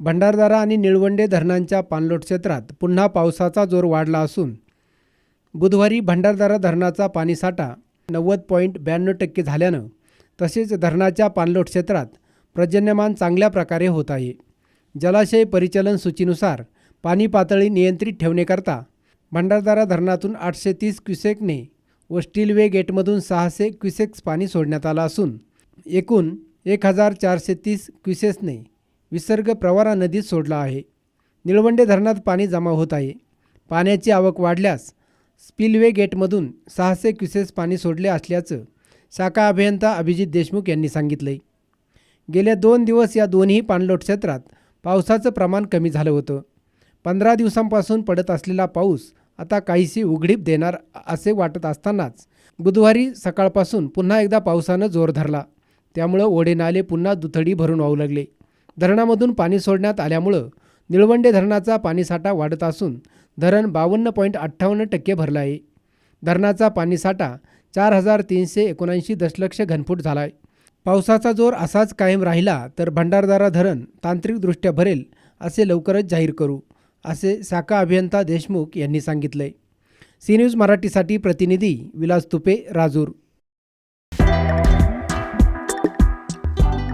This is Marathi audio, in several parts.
भंडारदारा आणि निळवंडे धरणांच्या पाणलोट क्षेत्रात पुन्हा पावसाचा जोर वाढला असून बुधवारी भंडारदारा धरणाचा पाणीसाठा नव्वद पॉईंट ब्याण्णव टक्के झाल्यानं तसेच धरणाच्या पाणलोट क्षेत्रात पर्जन्यमान चांगल्या प्रकारे होत आहे. जलाशय परिचलन सूचीनुसार पाणी पातळी नियंत्रित ठेवण्याकरता भंडारदारा धरणातून आठशे तीस क्युसेकने व स्टीलवे गेटमधून सहाशे क्युसेक्स पाणी सोडण्यात आलं असून एकूण एक हजार चारशे तीस क्युसेसने विसर्ग प्रवारा नदीत सोडला आहे. निळवंडे धरणात पाणी जमा होत आहे. पाण्याची आवक वाढल्यास स्पिलवे गेटमधून सहाशे क्युसेस पाणी सोडले असल्याचं शाखा अभियंता अभिजित देशमुख यांनी सांगितले गेल्या दोन दिवस या दोन्ही पाणलोट क्षेत्रात पावसाचं प्रमाण कमी झालं होतं. पंधरा दिवसांपासून पडत असलेला पाऊस आता काहीशी उघडीप देणार असे वाटत असतानाच बुधवारी सकाळपासून पुन्हा एकदा पावसानं जोर धरला. त्यामुळं ओढे नाले पुन्हा दुथडी भरून वाहू लागले. धरणामधून पाणी सोडण्यात आल्यामुळं निळवंडे धरणाचा पाणीसाठा वाढत असून धरण बावन्न पॉईंट अठ्ठावन्न टक्के भरलं आहे. धरणाचा पाणीसाठा चार हजार तीनशे एकोणऐंशी दशलक्ष घनफूट झाला आहे. पावसाचा जोर असाच कायम राहिला तर भंडारदारा धरण तांत्रिकदृष्ट्या भरेल असे लवकरच जाहीर करू असे शाखा अभियंता देशमुख यांनी सांगितले सी न्यूज मराठीसाठी प्रतिनिधी विलास तुपे राजूर.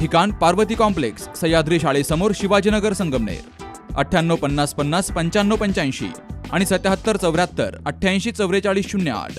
ठिकाण पार्वती कॉम्प्लेक्स सह्याद्री शाळेसमोर शिवाजीनगर संगमनेर. अठ्ठ्याण्णव पन्नास पन्नास पंच्याण्णव पंच्याऐंशी आणि सत्याहत्तर चौऱ्याहत्तर अठ्ठ्याऐंशी चौवेचाळीस शून्य आठ.